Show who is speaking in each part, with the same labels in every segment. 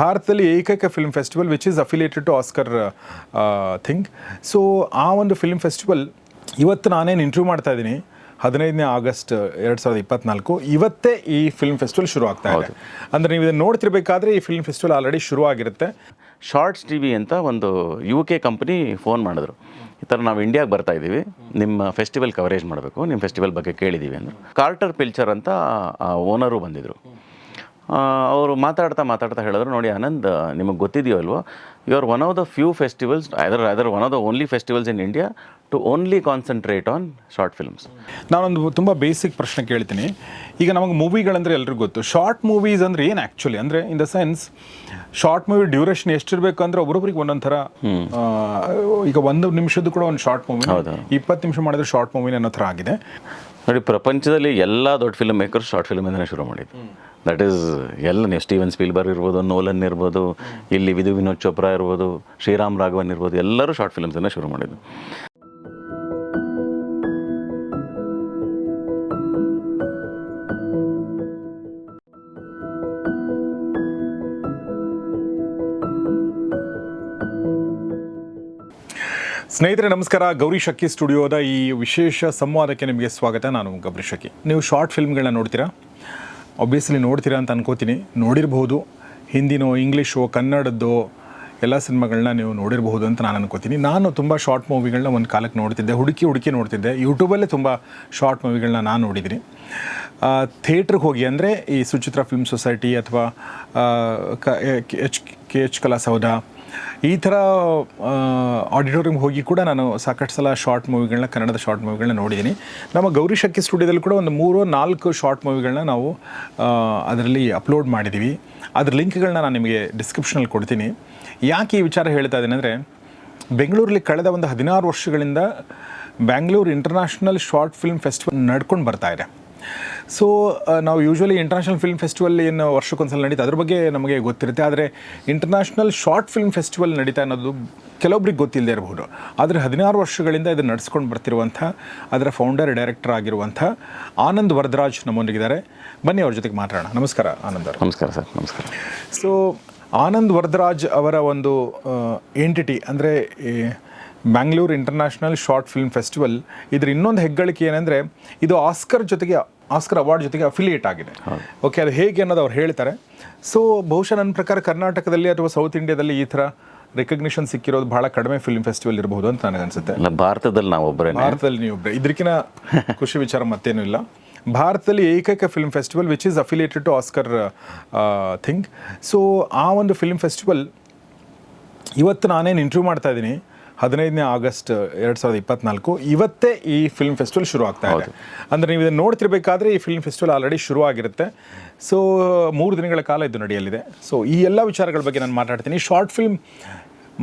Speaker 1: ಭಾರತದಲ್ಲಿ ಏಕೈಕ film festival which is affiliated to Oscar thing so ಆ ಒಂದು ಫಿಲ್ಮ್ ಫೆಸ್ಟಿವಲ್ ಇವತ್ತು ನಾನೇನು ಇಂಟ್ರ್ಯೂ ಮಾಡ್ತಾ ಇದ್ದೀನಿ. ಹದಿನೈದನೇ ಆಗಸ್ಟ್ ಎರಡು ಸಾವಿರದ ಇಪ್ಪತ್ನಾಲ್ಕು. ಇವತ್ತೇ ಈ ಫಿಲ್ಮ್ ಫೆಸ್ಟಿವಲ್ ಶುರು ಆಗ್ತಾ ಇದೆ. ಅಂದರೆ ನೀವು ಇದನ್ನು ನೋಡ್ತಿರ್ಬೇಕಾದ್ರೆ ಈ ಫಿಲ್ಮ್ ಫೆಸ್ಟಿವಲ್ ಆಲ್ರೆಡಿ ಶುರು ಆಗಿರುತ್ತೆ.
Speaker 2: ಶಾರ್ಟ್ಸ್ ಟಿ ವಿ ಅಂತ ಒಂದು ಯು ಕೆ ಕಂಪ್ನಿ ಫೋನ್ ಮಾಡಿದ್ರು. ಈ ಥರ ನಾವು ಇಂಡಿಯಾಗೆ ಬರ್ತಾ ಇದ್ದೀವಿ ನಿಮ್ಮ ಫೆಸ್ಟಿವಲ್ ಕವರೇಜ್ ಮಾಡಬೇಕು. ನಿಮ್ಮ ಫೆಸ್ಟಿವಲ್ ಬಗ್ಗೆ ಕೇಳಿದ್ದೀವಿ ಅಂದರು. ಕಾರ್ಟರ್ ಪಿಲ್ಚರ್ ಅಂತ ಓನರು ಬಂದಿದ್ದರು ಅವರು ಮಾತಾಡ್ತಾ ಮಾತಾಡ್ತಾ ಹೇಳಿದ್ರು ನೋಡಿ ಆನಂದ್ ನಿಮಗೆ ಗೊತ್ತಿದೆಯೋ ಅಲ್ವೋ you are one of the few festivals other other one of the only festivals in India to only concentrate on short films
Speaker 1: ನಾನೊಂದು ತುಂಬ ಬೇಸಿಕ್ ಪ್ರಶ್ನೆ ಕೇಳ್ತೀನಿ. ಈಗ ನಮಗೆ ಮೂವಿಗಳಂದ್ರೆ ಎಲ್ರಿಗೂ ಗೊತ್ತು. ಶಾರ್ಟ್ ಮೂವೀಸ್ ಅಂದರೆ ಏನು ಆ್ಯಕ್ಚುಲಿ ಅಂದರೆ in the sense short movie duration ಎಷ್ಟಿರಬೇಕು ಅಂದರೆ ಒಬ್ಬೊಬ್ರಿಗೆ ಒಂದೊಂದು ಥರ ಈಗ ಒಂದು ನಿಮಿಷದ್ದು ಕೂಡ ಒಂದು ಶಾರ್ಟ್ ಮೂವಿ ಇಪ್ಪತ್ತು ನಿಮಿಷ ಮಾಡಿದ್ರೆ ಶಾರ್ಟ್ ಮೂವಿನ ಅನ್ನೋ ಥರ ಆಗಿದೆ.
Speaker 2: ನೋಡಿ ಪ್ರಪಂಚದಲ್ಲಿ ಎಲ್ಲ ದೊಡ್ಡ ಫಿಲ್ಮ್ ಮೇಕರ್ಸ್ ಶಾರ್ಟ್ ಫಿಲ್ಮಿಂದನೇ ಶುರು ಮಾಡಿದ್ದು ದಟ್ ಈಸ್ ಎಲ್ಲ ನೀವು ಸ್ಟೀವನ್ ಸ್ಪೀಲ್ಬರ್ಗ್ ಇರ್ಬೋದು ನೋಲನ್ ಇರ್ಬೋದು, ಇಲ್ಲಿ ವಿಧು ವಿನೋದ್ ಚೋಪ್ರಾ ಇರ್ಬೋದು, ಶ್ರೀರಾಮ್ ರಾಘವನ್ ಇರ್ಬೋದು, ಎಲ್ಲರೂ ಶಾರ್ಟ್ ಫಿಲ್ಮ್ಸನ್ನು ಶುರು ಮಾಡಿದ್ದು.
Speaker 1: ಸ್ನೇಹಿತರೆ, ನಮಸ್ಕಾರ. ಗೌರಿ ಶಕ್ಕಿ ಸ್ಟುಡಿಯೋದ ಈ ವಿಶೇಷ ಸಂವಾದಕ್ಕೆ ನಿಮಗೆ ಸ್ವಾಗತ. ನಾನು ಗೌರಿ ಶಕ್ಕಿ ನೀವು ಶಾರ್ಟ್ ಫಿಲ್ಮ್ಗಳನ್ನ ನೋಡ್ತೀರಾ? ಒಬ್ವಿಯಸ್ಲಿ ನೋಡ್ತೀರಾ ಅಂತ ಅನ್ಕೋತೀನಿ. ನೋಡಿರ್ಬೋದು. ಹಿಂದಿನೋ, ಇಂಗ್ಲೀಷೋ, ಕನ್ನಡದ್ದೋ ಎಲ್ಲ ಸಿನಿಮಾಗಳನ್ನ ನೀವು ನೋಡಿರಬಹುದು ಅಂತ ನಾನು ಅನ್ಕೋತೀನಿ. ನಾನು ತುಂಬ ಶಾರ್ಟ್ ಮೂವಿಗಳನ್ನ ಒಂದು ಕಾಲಕ್ಕೆ ನೋಡ್ತಿದ್ದೆ. ಹುಡುಕಿ ಹುಡುಕಿ ನೋಡ್ತಿದ್ದೆ. ಯೂಟ್ಯೂಬಲ್ಲೇ ತುಂಬ ಶಾರ್ಟ್ ಮೂವಿಗಳನ್ನ ನಾನು ನೋಡಿದ್ದೀನಿ. ಥಿಯೇಟ್ರಿಗೆ ಹೋಗಿ ಅಂದರೆ ಈ ಸುಚಿತ್ರ ಫಿಲ್ಮ್ ಸೊಸೈಟಿ ಅಥವಾ ಕ ಎಚ್, ಕೆ, ಎಚ್ ಕಲಾಸೌಧ ಈ ಥರ ಆಡಿಟೋರಿಯಂ ಹೋಗಿ ಕೂಡ ನಾನು ಸಾಕಷ್ಟು ಸಲ ಶಾರ್ಟ್ ಮೂವಿಗಳನ್ನ ಕನ್ನಡದ ಶಾರ್ಟ್ ಮೂವಿಗಳನ್ನ ನೋಡಿದ್ದೀನಿ. ನಮ್ಮ ಗೌರಿ ಶಕ್ಕಿ ಸ್ಟುಡಿಯೋದಲ್ಲಿ ಕೂಡ ಒಂದು ಮೂರು, ನಾಲ್ಕು ಶಾರ್ಟ್ ಮೂವಿಗಳನ್ನ ನಾವು ಅದರಲ್ಲಿ ಅಪ್ಲೋಡ್ ಮಾಡಿದ್ದೀವಿ. ಅದ್ರ ಲಿಂಕ್ಗಳನ್ನ ನಾನು ನಿಮಗೆ ಡಿಸ್ಕ್ರಿಪ್ಷನಲ್ಲಿ ಕೊಡ್ತೀನಿ. ಯಾಕೆ ಈ ವಿಚಾರ ಹೇಳ್ತಾ ಇದ್ದೀನಿ ಅಂದರೆ, ಬೆಂಗಳೂರಲ್ಲಿ ಕಳೆದ ಒಂದು ಹದಿನಾರು ವರ್ಷಗಳಿಂದ Bangalore international short film festival ನಡ್ಕೊಂಡು ಬರ್ತಾ ಇದೆ. ಸೊ ನಾವು ಯೂಶ್ವಲಿ ಇಂಟರ್ನ್ಯಾಷನಲ್ ಫಿಲ್ಮ್ ಫೆಸ್ಟಿವಲ್ ಏನು ವರ್ಷಕ್ಕೊಂದ್ಸಲ ನಡೀತಾ ಅದ್ರ ಬಗ್ಗೆ ನಮಗೆ ಗೊತ್ತಿರುತ್ತೆ. ಆದರೆ ಇಂಟರ್ನ್ಯಾಷನಲ್ ಶಾರ್ಟ್ ಫಿಲ್ಮ್ ಫೆಸ್ಟಿವಲ್ ನಡೀತಾ ಅನ್ನೋದು ಕೆಲವೊಬ್ರಿಗೆ ಗೊತ್ತಿಲ್ಲದೆ ಇರಬಹುದು ಆದರೆ ಹದಿನಾರು ವರ್ಷಗಳಿಂದ ಇದನ್ನು ನಡೆಸ್ಕೊಂಡು ಬರ್ತಿರುವಂಥ ಅದರ ಫೌಂಡರ್ ಡೈರೆಕ್ಟರ್ ಆಗಿರುವಂಥ ಆನಂದ್ ವರದರಾಜ್ ನಮ್ಮೊಂದಿಗಿದ್ದಾರೆ. ಬನ್ನಿ ಅವ್ರ ಜೊತೆಗೆ ಮಾತಾಡೋಣ. ನಮಸ್ಕಾರ ಆನಂದ್ ಅವರು.
Speaker 2: ನಮಸ್ಕಾರ ಸರ್ ನಮಸ್ಕಾರ.
Speaker 1: ಸೊ ಆನಂದ್ ವರದರಾಜ್ ಅವರ ಒಂದು ಎಂಟಿಟಿ ಅಂದರೆ Bangalore international short film festival ಇದ್ರ ಇನ್ನೊಂದು ಹೆಗ್ಗಳಿಕೆ ಏನಂದರೆ ಇದು ಆಸ್ಕರ್ ಜೊತೆಗೆ ಆಸ್ಕರ್ ಅವಾರ್ಡ್ ಜೊತೆಗೆ ಅಫಿಲಿಯೇಟ್ ಆಗಿದೆ. ಓಕೆ ಅದು ಹೇಗೆ ಅನ್ನೋದು ಅವ್ರು ಹೇಳ್ತಾರೆ. ಸೊ ಬಹುಶಃ ನನ್ನ ಪ್ರಕಾರ ಕರ್ನಾಟಕದಲ್ಲಿ ಅಥವಾ ಸೌತ್ ಇಂಡಿಯಾದಲ್ಲಿ ಈ ಥರ ರೆಕಗ್ನಿಷನ್ ಸಿಕ್ಕಿರೋದು ಬಹಳ ಕಡಿಮೆ ಫಿಲ್ಮ್ ಫೆಸ್ಟಿವಲ್ ಇರಬಹುದು ಅಂತ ನನಗನ್ಸುತ್ತೆ
Speaker 2: ಭಾರತದಲ್ಲಿ ನಾವು ಒಬ್ಬರೇ
Speaker 1: ಭಾರತದಲ್ಲಿ ನೀವು ಒಬ್ಬರೇ ಇದಕ್ಕಿಂತ ಖುಷಿ ವಿಚಾರ ಮತ್ತೇನೂ ಇಲ್ಲ. ಭಾರತದಲ್ಲಿ ಏಕೈಕ film festival which is affiliated to Oscar thing so ಆ ಒಂದು ಫಿಲ್ಮ್ ಫೆಸ್ಟಿವಲ್ ಇವತ್ತು ನಾನೇನು ಇಂಟ್ರ್ಯೂ ಮಾಡ್ತಾ ಇದ್ದೀನಿ ಹದಿನೈದನೇ ಆಗಸ್ಟ್ ಎರಡು ಸಾವಿರದ ಇಪ್ಪತ್ನಾಲ್ಕು. ಇವತ್ತೇ ಈ ಫಿಲ್ಮ್ ಫೆಸ್ಟಿವಲ್ ಶುರು ಆಗ್ತಾ ಇದೆ ಅಂದರೆ ನೀವು ಇದನ್ನು ನೋಡ್ತಿರ್ಬೇಕಾದ್ರೆ ಈ ಫಿಲ್ಮ್ ಫೆಸ್ಟಿವಲ್ ಆಲ್ರೆಡಿ ಶುರು ಆಗಿರುತ್ತೆ ಸೊ ಮೂರು ದಿನಗಳ ಕಾಲ ಇದು ನಡೆಯಲಿದೆ. ಸೊ ಈ ಎಲ್ಲ ವಿಚಾರಗಳ ಬಗ್ಗೆ ನಾನು ಮಾತಾಡ್ತೀನಿ. ಶಾರ್ಟ್ ಫಿಲ್ಮ್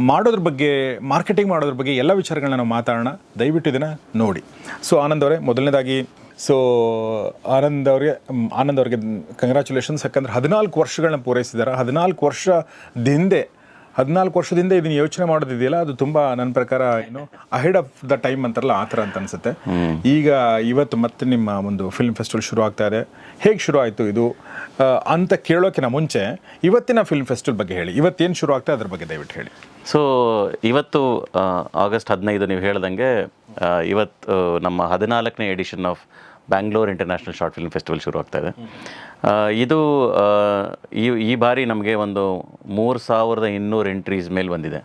Speaker 1: ಮಾಡೋದ್ರ ಬಗ್ಗೆ ಮಾರ್ಕೆಟಿಂಗ್ ಮಾಡೋದ್ರ ಬಗ್ಗೆ ಎಲ್ಲ ವಿಚಾರಗಳನ್ನ ನಾವು ಮಾತಾಡೋಣ. ದಯವಿಟ್ಟು ಇದನ್ನು ನೋಡಿ. ಸೊ ಆನಂದ್ ಅವರೇ ಮೊದಲನೇದಾಗಿ ಸೊ ಆನಂದ್ ಅವರಿಗೆ ಆನಂದ್ ಅವರಿಗೆ ಕಂಗ್ರ್ಯಾಚುಲೇಷನ್ಸ್ ಯಾಕಂದ್ರೆ ಹದಿನಾಲ್ಕು ವರ್ಷಗಳನ್ನ ಪೂರೈಸಿದ್ದಾರೆ. ಹದಿನಾಲ್ಕು ವರ್ಷದ ಹಿಂದೆ ಹದಿನಾಲ್ಕು ವರ್ಷದಿಂದ ಇದನ್ನ ಯೋಚನೆ ಮಾಡೋದಿದೆಯಲ್ಲ, ಅದು ತುಂಬ ನನ್ನ ಪ್ರಕಾರ ಏನು ಅಹೆಡ್ ಆಫ್ ದ ಟೈಮ್ ಅಂತಾರಲ್ಲ, ಆ ಥರ ಅಂತ ಅನ್ಸುತ್ತೆ. ಈಗ ಇವತ್ತು ಮತ್ತೆ ನಿಮ್ಮ ಒಂದು ಫಿಲ್ಮ್ ಫೆಸ್ಟಿವಲ್ ಶುರು ಆಗ್ತಾ ಇದೆ. ಹೇಗೆ ಶುರು ಆಯಿತು ಇದು? ಅಂತ ಕೇಳೋಕ್ಕಿಂತ ಮುಂಚೆ ಇವತ್ತಿನ ಫಿಲ್ಮ್ ಫೆಸ್ಟಿವಲ್ ಬಗ್ಗೆ ಹೇಳಿ. ಇವತ್ತೇನು ಶುರು ಆಗ್ತಾ ಅದ್ರ ಬಗ್ಗೆ ದಯವಿಟ್ಟು ಹೇಳಿ.
Speaker 2: ಸೊ ಇವತ್ತು ಆಗಸ್ಟ್ ಹದಿನೈದು ನೀವು ಹೇಳ್ದಂಗೆ ಇವತ್ತು ನಮ್ಮ ಹದಿನಾಲ್ಕನೇ edition of Bangalore international short film festival ಶುರು ಆಗ್ತಾ ಇದೆ ಇದು ಈ ಈ ಬಾರಿ ನಮಗೆ ಒಂದು ಮೂರು ಸಾವಿರದ ಇನ್ನೂರು ಎಂಟ್ರೀಸ್ ಮೇಲೆ ಬಂದಿದೆ.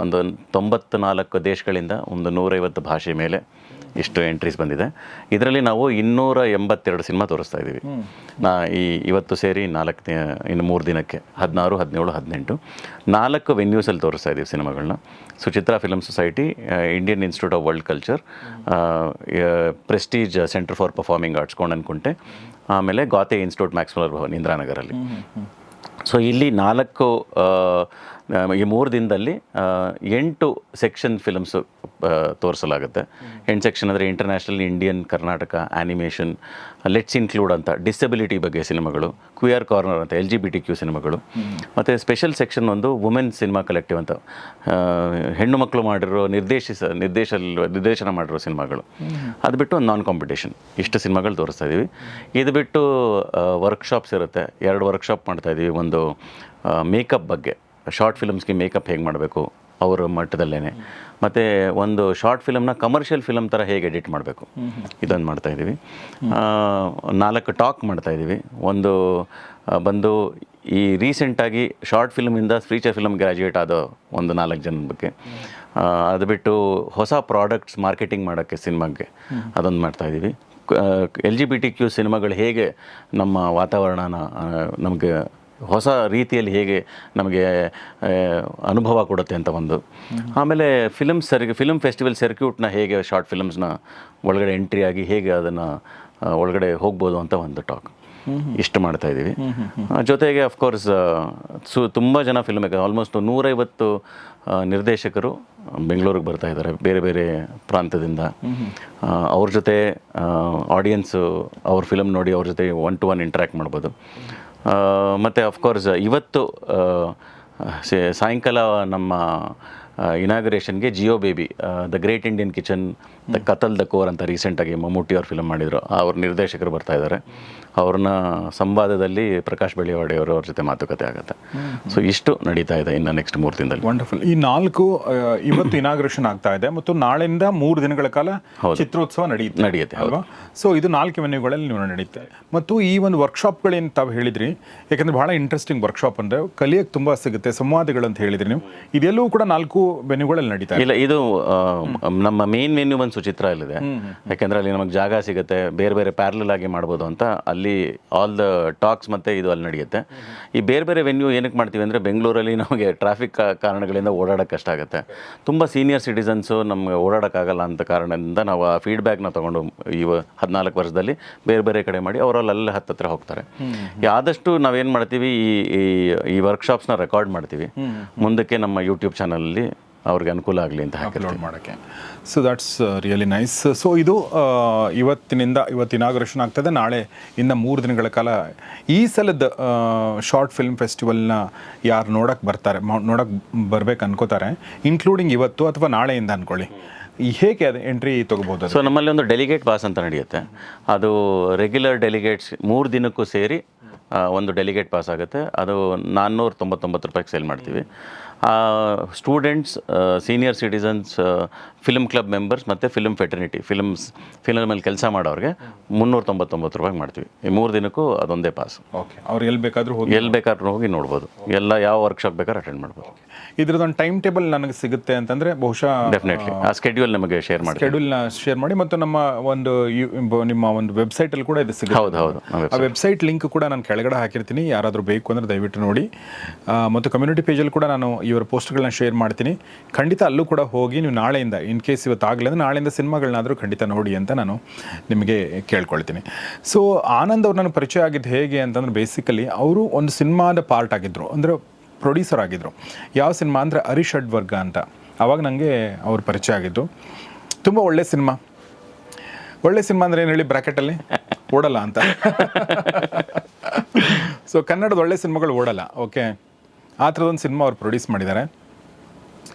Speaker 2: ಒಂದು ತೊಂಬತ್ತು ನಾಲ್ಕು ದೇಶಗಳಿಂದ ಒಂದು ನೂರೈವತ್ತು ಭಾಷೆ ಮೇಲೆ. ಇಷ್ಟು ಎಂಟ್ರೀಸ್ ಬಂದಿದೆ. ಇದರಲ್ಲಿ ನಾವು ಇನ್ನೂರ ಎಂಬತ್ತೆರಡು ಸಿನಿಮಾ ತೋರಿಸ್ತಾ ಇದ್ದೀವಿ. ನಾ ಈ ಇವತ್ತು ಸೇರಿ ನಾಲ್ಕು ಇನ್ನು ಮೂರು ದಿನಕ್ಕೆ ಹದಿನಾರು ಹದಿನೇಳು ಹದಿನೆಂಟು ನಾಲ್ಕು ವೆನ್ಯೂಸಲ್ಲಿ ತೋರಿಸ್ತಾ ಇದ್ದೀವಿ ಸಿನಿಮಾಗಳನ್ನ Suchitra film society Indian institute of world culture Prestige centre for performing arts Konanakunte ಆಮೇಲೆ Goethe institute Max Mueller Bhavan ಇಂದಿರಾನಗರಲ್ಲಿ so ಇಲ್ಲಿ ನಾಲ್ಕು ಈ ಮೂರು ದಿನದಲ್ಲಿ ಎಂಟು ಸೆಕ್ಷನ್ ಫಿಲಮ್ಸು ತೋರಿಸಲಾಗುತ್ತೆ. ಎಂಟು ಸೆಕ್ಷನ್ ಅಂದರೆ international, Indian, Karnataka animation let's include ಅಂತ, ಡಿಸಬಿಲಿಟಿ ಬಗ್ಗೆ ಸಿನಿಮಾಗಳು, ಕ್ವಿಯರ್ ಕಾರ್ನರ್ ಅಂತ L G B T Q ಸಿನಿಮಾಗಳು. ಮತ್ತು ಸ್ಪೆಷಲ್ ಸೆಕ್ಷನ್ ಒಂದು ವುಮೆನ್ ಸಿನಿಮಾ ಕಲೆಕ್ಟಿವ್ ಅಂತ ಹೆಣ್ಣು ಮಕ್ಕಳು ಮಾಡಿರೋ ನಿರ್ದೇಶಿಸ ನಿರ್ದೇಶ, ನಿರ್ದೇಶನ ಮಾಡಿರೋ ಸಿನಿಮಾಗಳು. ಅದು ಬಿಟ್ಟು ಒಂದು ನಾನ್ ಕಾಂಪಿಟೇಷನ್ ಇಷ್ಟು ಸಿನಿಮಾಗಳು ತೋರಿಸ್ತಾ ಇದ್ದೀವಿ ಇದು ಬಿಟ್ಟು ವರ್ಕ್ಶಾಪ್ಸ್ ಇರುತ್ತೆ. ಎರಡು ವರ್ಕ್ಶಾಪ್ ಮಾಡ್ತಾ ಇದ್ದೀವಿ ಒಂದು ಮೇಕಪ್ ಬಗ್ಗೆ. ಶಾರ್ಟ್ ಫಿಲಮ್ಸ್ಗೆ ಮೇಕಪ್ ಹೇಗೆ ಮಾಡಬೇಕು? ಅವರ ಮಟ್ಟದಲ್ಲೇ ಮತ್ತು ಒಂದು ಶಾರ್ಟ್ ಫಿಲಮ್ನ ಕಮರ್ಷಿಯಲ್ ಫಿಲಮ್ ಥರ ಹೇಗೆ ಎಡಿಟ್ ಮಾಡಬೇಕು? ಇದೊಂದು ಮಾಡ್ತಾ ಇದ್ದೀವಿ. ಆ, ನಾಲ್ಕು ಟಾಕ್ ಮಾಡ್ತಾ ಇದ್ದೀವಿ. ಒಂದು ಬಂದು ಈ ರೀಸೆಂಟಾಗಿ ಶಾರ್ಟ್ ಫಿಲ್ಮಿಂದ ಫೀಚರ್ ಫಿಲಮ್ ಗ್ರ್ಯಾಜುಯೇಟ್ ಆದ ಒಂದು ನಾಲ್ಕು ಜನದ ಬಗ್ಗೆ. ಅದು ಬಿಟ್ಟು ಹೊಸ ಪ್ರಾಡಕ್ಟ್ಸ್ ಮಾರ್ಕೆಟಿಂಗ್ ಮಾಡೋಕ್ಕೆ ಸಿನಿಮಾಗೆ ಅದೊಂದು ಮಾಡ್ತಾ ಇದ್ದೀವಿ. L G B T Q ಸಿನಿಮಾಗಳು ಹೇಗೆ ನಮ್ಮ ವಾತಾವರಣನ ನಮಗೆ ಹೊಸ ರೀತಿಯಲ್ಲಿ ಹೇಗೆ ನಮಗೆ ಅನುಭವ ಕೊಡುತ್ತೆ ಅಂತ ಒಂದು. ಆಮೇಲೆ ಫಿಲಮ್ ಸರ್ ಫಿಲ್ಮ್ ಫೆಸ್ಟಿವಲ್ ಸರ್ಕ್ಯೂಟ್ನ ಹೇಗೆ ಶಾರ್ಟ್ ಫಿಲಮ್ಸ್ನ ಒಳಗಡೆ ಎಂಟ್ರಿ ಆಗಿ ಹೇಗೆ ಅದನ್ನು ಒಳಗಡೆ ಹೋಗ್ಬೋದು ಅಂತ ಒಂದು ಟಾಕ್ ಇಷ್ಟು ಮಾಡ್ತಾ ಇದ್ದೀವಿ. ಜೊತೆಗೆ ಅಫ್ಕೋರ್ಸ್ ಸು ತುಂಬ ಜನ ಫಿಲ್ಮ್ ಮೇಕರ್ ಆಲ್ಮೋಸ್ಟ್ ನೂರೈವತ್ತು ನಿರ್ದೇಶಕರು ಬೆಂಗಳೂರಿಗೆ ಬರ್ತಾ ಇದ್ದಾರೆ ಬೇರೆ ಬೇರೆ ಪ್ರಾಂತದಿಂದ ಅವ್ರ ಜೊತೆ ಆಡಿಯನ್ಸು ಅವ್ರ ಫಿಲಮ್ ನೋಡಿ ಅವ್ರ ಜೊತೆ ಒನ್ ಟು ಒನ್ ಇಂಟ್ರ್ಯಾಕ್ಟ್ ಮಾಡ್ಬೋದು. ಮತ್ತು ಅಫ್ಕೋರ್ಸ್ ಇವತ್ತು ಸಾಯಂಕಾಲ ನಮ್ಮ ಇನಾಗ್ರೇಷನ್ಗೆ Jeo Baby the great Indian kitchen the Kaathal the core ಅಂತ ರೀಸೆಂಟಾಗಿ ಮಮ್ಮೂಟಿ ಅವ್ರ ಫಿಲಮ್ ಮಾಡಿದರು. ಅವ್ರ ನಿರ್ದೇಶಕರು ಬರ್ತಾ ಇದ್ದಾರೆ ಅವ್ರನ್ನ ಸಂವಾದದಲ್ಲಿ ಪ್ರಕಾಶ್ ಬೆಳಿಯವಾಡಿ ಅವರು ಅವ್ರ ಜೊತೆ ಮಾತುಕತೆ ಆಗುತ್ತೆ. ಸೊ ಇಷ್ಟು ನಡೀತಾ ಇದೆ ಇನ್ನು ನೆಕ್ಸ್ಟ್ ಮೂರು ದಿನದಲ್ಲಿ.
Speaker 1: ವಂಡರ್ಫುಲ್ ಈ ನಾಲ್ಕು ಇವತ್ತು ಇನಾಗ್ರೇಷನ್ ಆಗ್ತಾ ಇದೆ ಮತ್ತು ನಾಳೆಯಿಂದ ಮೂರು ದಿನಗಳ ಕಾಲ ಚಿತ್ರೋತ್ಸವ ನಡೆಯುತ್ತೆ
Speaker 2: ನಡೆಯುತ್ತೆ,
Speaker 1: ಅಲ್ವಾ? ಸೊ ಇದು ನಾಲ್ಕು ವೆನ್ಯೂಗಳಲ್ಲಿ ನೀವು ನಡೆಯುತ್ತೆ ಮತ್ತು ಈ ಒಂದು ವರ್ಕ್ಶಾಪ್ಗಳೇನು ತಾವು ಹೇಳಿದ್ರಿ? ಯಾಕಂದ್ರೆ ಬಹಳ ಇಂಟ್ರೆಸ್ಟಿಂಗ್ ವರ್ಕ್ಶಾಪ್ ಅಂದರೆ ಕಲಿಯಕ್ಕೆ ತುಂಬ ಸಿಗುತ್ತೆ ಸಂವಾದಗಳು ಅಂತ ಹೇಳಿದ್ರಿ ನೀವು. ಇದೆಲ್ಲವೂ ಕೂಡ ನಾಲ್ಕು ವೆನ್ಯೂಗಳಲ್ಲಿ ನಡೀತಾ
Speaker 2: ಇಲ್ಲ ಇದು ನಮ್ಮ ಮೇನ್ ಮೆನ್ಯೂ ಒಂದು ಸುಚಿತ್ರ ಅಲ್ಲಿದೆ. ಯಾಕೆಂದ್ರೆ ಅಲ್ಲಿ ನಮಗೆ ಜಾಗ ಸಿಗುತ್ತೆ ಬೇರೆ ಬೇರೆ ಪ್ಯಾರಲಲ್ ಆಗಿ ಮಾಡ್ಬೋದು ಅಂತ ಅಲ್ಲಿ ಆಲ್ ದ ಟಾಕ್ಸ್ ಮತ್ತೆ ಇದು ಅಲ್ಲಿ ನಡೆಯುತ್ತೆ. ಈ ಬೇರೆ ಬೇರೆ ವೆನ್ಯೂ ಏನಕ್ಕೆ ಮಾಡ್ತೀವಿ ಅಂದರೆ ಬೆಂಗಳೂರಲ್ಲಿ ನಮಗೆ ಟ್ರಾಫಿಕ್ ಕಾರಣಗಳಿಂದ ಓಡಾಡೋಕ್ಕೆ ಕಷ್ಟ ಆಗುತ್ತೆ. ತುಂಬ ಸೀನಿಯರ್ ಸಿಟಿಸನ್ಸು ನಮಗೆ ಓಡಾಡೋಕ್ಕಾಗಲ್ಲ ಅಂತ ಕಾರಣದಿಂದ ನಾವು ಆ ಫೀಡ್ಬ್ಯಾಕ್ನ ತೊಗೊಂಡು ಈ ಹದಿನಾಲ್ಕು ವರ್ಷದಲ್ಲಿ ಬೇರೆ ಬೇರೆ ಕಡೆ ಮಾಡಿ ಅವರಲ್ಲಿ ಅಲ್ಲೇ ಹತ್ತತ್ರ ಹೋಗ್ತಾರೆ. ಆದಷ್ಟು ನಾವೇನು ಮಾಡ್ತೀವಿ ಈ ಈ- ಈ ವರ್ಕ್ಶಾಪ್ಸ್ನ ರೆಕಾರ್ಡ್ ಮಾಡ್ತೀವಿ. ಮುಂದಕ್ಕೆ ನಮ್ಮ ಯೂಟ್ಯೂಬ್ ಚಾನಲಲ್ಲಿ ಅವ್ರಿಗೆ ಅನುಕೂಲ ಆಗಲಿ ಅಂತ ಹಾಕಿರ್ತೀವಿ.
Speaker 1: ಅಪ್ಲೋಡ್ ಮಾಡೋಕ್ಕೆ so that's really nice so ಇದು ಆ, ಇವತ್ತಿನಿಂದ ಇವತ್ತು ಇನಾಗ್ರೇಷನ್ ಆಗ್ತದೆ. ನಾಳೆ ಇನ್ನು ಮೂರು ದಿನಗಳ ಕಾಲ ಈ ಸಲದ ಶಾರ್ಟ್ ಫಿಲ್ಮ್ ಫೆಸ್ಟಿವಲ್ನ ಯಾರು ನೋಡಕ್ಕೆ ಬರ್ತಾರೆ ನೋಡಕ್ಕೆ ಬರ್ಬೇಕು ಅನ್ಕೋತಾರೆ ಇನ್ಕ್ಲೂಡಿಂಗ್ ಇವತ್ತು ಅಥವಾ ನಾಳೆಯಿಂದ ಅನ್ಕೊಳ್ಳಿ. ಈ ಹೇಗೆ ಅದು ಎಂಟ್ರಿ ತೊಗೋಬೋದು ಅದು
Speaker 2: ಸೊ ನಮ್ಮಲ್ಲಿ ಒಂದು ಡೆಲಿಗೇಟ್ ಪಾಸ್ ಅಂತ ನಡೆಯುತ್ತೆ. ಅದು ರೆಗ್ಯುಲರ್ ಡೆಲಿಗೇಟ್ಸ್ ಮೂರು ದಿನಕ್ಕೂ ಸೇರಿ ಆ, ಒಂದು ಡೆಲಿಗೇಟ್ ಪಾಸ್ ಆಗುತ್ತೆ. ಅದು ನಾನ್ನೂರ ತೊಂಬತ್ತೊಂಬತ್ತು ರೂಪಾಯಿಗೆ ಸೇಲ್ ಮಾಡ್ತೀವಿ. Students senior citizens film club members ಮತ್ತು ಫಿಲಮ್ ಫೆಟರ್ನಿಟಿ ಫಿಲ್ಮ್ಸ್ ಫಿಲ್ಮಲ್ಲಿ ಕೆಲಸ ಮಾಡೋರಿಗೆ ಮುನ್ನೂರ ತೊಂಬತ್ತೊಂಬತ್ತು ರೂಪಾಯಿ ಮಾಡ್ತೀವಿ. ಈ ಮೂರು ದಿನಕ್ಕೂ ಅದೊಂದೇ ಪಾಸ್
Speaker 1: ಓಕೆ ಅವ್ರು ಎಲ್ಲಿ ಬೇಕಾದರೂ ಹೋಗಿ
Speaker 2: ಎಲ್ಲಿ ಬೇಕಾದ್ರೂ ಹೋಗಿ ನೋಡ್ಬೋದು. ಎಲ್ಲ ಯಾವ ವರ್ಕ್ಶಾಪ್ ಬೇಕಾದ್ರೂ ಅಟೆಂಡ್ ಮಾಡ್ಬೋದು.
Speaker 1: ಇದ್ರದ್ದೊಂದು ಟೈಮ್ ಟೇಬಲ್ ನನಗೆ ಸಿಗುತ್ತೆ ಅಂತಂದರೆ ಬಹುಶಃ
Speaker 2: ಡೆಫಿನೆಟ್ಲಿ ಆ ಸ್ಕೆಡ್ಯೂಲ್ ನಮಗೆ ಶೇರ್ ಮಾಡಿ
Speaker 1: ಶೆಡ್ಯೂಲ್ನ ಶೇರ್ ಮಾಡಿ ಮತ್ತು ನಮ್ಮ ಒಂದು ನಿಮ್ಮ ಒಂದು ವೆಬ್ಸೈಟಲ್ಲಿ ಕೂಡ ಇದು ಸಿಗುತ್ತೆ.
Speaker 2: ಹೌದು ಹೌದು.
Speaker 1: ಆ ವೆಬ್ಸೈಟ್ ಲಿಂಕ್ ಕೂಡ ನಾನು ಕೆಳಗಡೆ ಹಾಕಿರ್ತೀನಿ. ಯಾರಾದರೂ ಬೇಕು ಅಂದರೆ ದಯವಿಟ್ಟು ನೋಡಿ. ಮತ್ತು ಕಮ್ಯುನಿಟಿ ಪೇಜಲ್ಲಿ ಕೂಡ ನಾನು ಇವರ ಪೋಸ್ಟ್ಗಳನ್ನ ಶೇರ್ ಮಾಡ್ತೀನಿ. ಖಂಡಿತ ಅಲ್ಲೂ ಕೂಡ ಹೋಗಿ ನೀವು ನಾಳೆಯಿಂದ, ಇನ್ ಕೇಸ್ ಇವತ್ತು ಆಗಲಿ ಅಂದರೆ ನಾಳೆಯಿಂದ ಸಿನಿಮಾಗಳನ್ನಾದರೂ ಖಂಡಿತ ನೋಡಿ ಅಂತ ನಾನು ನಿಮಗೆ ಕೇಳ್ಕೊಳ್ತೀನಿ. ಸೊ ಆನಂದ್ ಅವ್ರು ನನಗೆ ಪರಿಚಯ ಆಗಿದ್ದು ಹೇಗೆ ಅಂತಂದ್ರೆ ಬೇಸಿಕಲಿ ಅವರು ಒಂದು ಸಿನಿಮಾದ ಪಾರ್ಟ್ ಆಗಿದ್ದರು ಅಂದರೆ ಪ್ರೊಡ್ಯೂಸರ್ ಆಗಿದ್ದರು ಯಾವ ಸಿನಿಮಾ ಅಂದರೆ ಅರಿಷಡ್ ವರ್ಗ ಅಂತ. ಆವಾಗ ನನಗೆ ಅವ್ರ ಪರಿಚಯ ಆಗಿದ್ದು. ತುಂಬ ಒಳ್ಳೆ ಸಿನಿಮಾ. ಒಳ್ಳೆ ಸಿನಿಮಾ ಅಂದರೆ ಏನು ಹೇಳಿ ಬ್ರ್ಯಾಕೆಟಲ್ಲಿ ಓಡಲ್ಲ ಅಂತ. ಸೊ ಕನ್ನಡದ ಒಳ್ಳೆ ಸಿನಿಮಾಗಳು ಓಡಲ್ಲ. ಓಕೆ ಆ ಥರದೊಂದು ಸಿನಿಮಾ ಅವ್ರು ಪ್ರೊಡ್ಯೂಸ್ ಮಾಡಿದ್ದಾರೆ.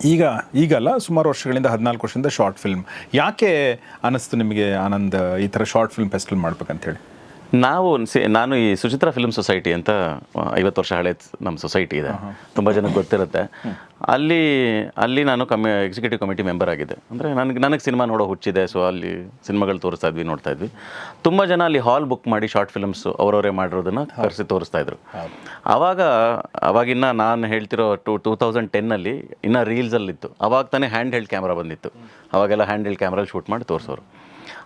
Speaker 1: ಈಗ, ಈಗಲ್ಲ ಸುಮಾರು ವರ್ಷಗಳಿಂದ ಹದಿನಾಲ್ಕು ವರ್ಷದಿಂದ ಶಾರ್ಟ್ ಫಿಲ್ಮ್ ಯಾಕೆ ಅನ್ನಿಸ್ತು ನಿಮಗೆ ಆನಂದ್ ಈ ಥರ ಶಾರ್ಟ್ ಫಿಲ್ಮ್ ಫೆಸ್ಟಿವಲ್ ಮಾಡ್ಬೇಕಂತೇಳಿ?
Speaker 2: ನಾವು ಸಿ- ನಾನು ಈ ಸುಚಿತ್ರ ಫಿಲ್ಮ್ ಸೊಸೈಟಿ ಅಂತ ಐವತ್ತು ವರ್ಷ ಹಳೆ ನಮ್ಮ ಸೊಸೈಟಿ ಇದೆ. ತುಂಬ ಜನಕ್ಕೆ ಗೊತ್ತಿರುತ್ತೆ. ಅಲ್ಲಿ ಅಲ್ಲಿ ನಾನು ಕಮ್ಮಿ ಎಕ್ಸಿಕ್ಯೂಟಿವ್ ಕಮಿಟಿ ಮೆಂಬರ್ ಆಗಿದ್ದೆ. ಅಂದರೆ ನನಗೆ ನನಗೆ ಸಿನಿಮಾ ನೋಡೋ ಹುಚ್ಚಿದೆ ಸೊ ಅಲ್ಲಿ ಸಿನಿಮಾಗಳು ತೋರಿಸ್ತಾ ಇದ್ವಿ ನೋಡ್ತಾ ಇದ್ವಿ. ತುಂಬ ಜನ ಅಲ್ಲಿ ಹಾಲ್ ಬುಕ್ ಮಾಡಿ ಶಾರ್ಟ್ ಫಿಲ್ಮ್ಸ್ ಅವರವರೇ ಮಾಡಿರೋದನ್ನ ಕರೆಸಿ ತೋರಿಸ್ತಾ ಇದ್ರು. ಆವಾಗ ಅವಾಗಿನ್ನ ನಾನು ಹೇಳ್ತಿರೋ ಟು ಟೂ ತೌಸಂಡ್ ಟೆನ್ನಲ್ಲಿ ಇನ್ನೂ ರೀಲ್ಸಲ್ಲಿತ್ತು ಅವಾಗ ತಾನೇ ಹ್ಯಾಂಡ್ ಹೆಲ್ಡ್ ಕ್ಯಾಮ್ರಾ ಬಂದಿತ್ತು ಅವಾಗೆಲ್ಲ ಹ್ಯಾಂಡ್ ಹೆಲ್ಡ್ ಕ್ಯಾಮ್ರಲ್ಲಿ ಶೂಟ್ ಮಾಡಿ ತೋರಿಸೋರು.